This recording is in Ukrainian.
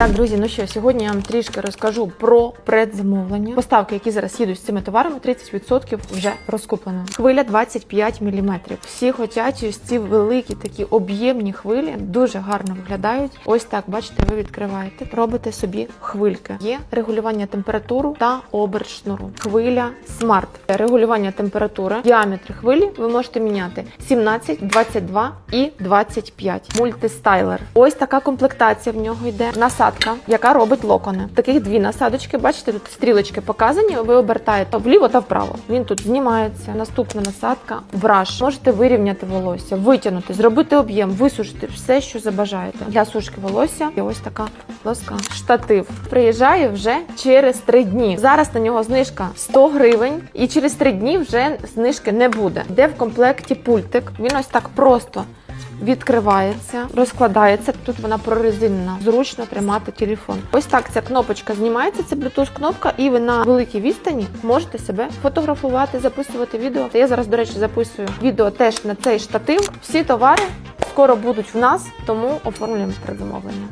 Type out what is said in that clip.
Так, друзі, ну що, сьогодні я вам трішки розкажу про предзамовлення. Поставки, які зараз їдуть з цими товарами, 30% вже розкуплено. Хвиля 25 мм. Всі хочуть ось ці великі такі об'ємні хвилі, дуже гарно виглядають. Ось так, бачите, ви відкриваєте, робите собі хвильки. Є регулювання температури та оберт шнуру. Хвиля смарт. Регулювання температури, діаметр хвилі ви можете міняти 17, 22 і 25. Мультистайлер. Ось така комплектація в нього йде. Насадка, яка робить локони. Таких дві насадочки. Бачите, тут стрілочки показані. Ви обертаєте вліво та вправо. Він тут знімається. Наступна насадка браш. Можете вирівняти волосся, витягнути, зробити об'єм, висушити все, що забажаєте. Для сушки волосся і ось така лоска. Штатив приїжджає вже через три дні. Зараз на нього знижка 100 гривень, і через три дні вже знижки не буде. Де в комплекті пультик. Він ось так просто відкривається, розкладається. Тут вона прорезинена. Зручно тримати телефон. Ось так ця кнопочка знімається. Це Bluetooth кнопка, і ви на великій відстані можете себе фотографувати, записувати відео. Я зараз, до речі, записую відео теж на цей штатив. Всі товари скоро будуть в нас, тому оформлюємо предзамовлення.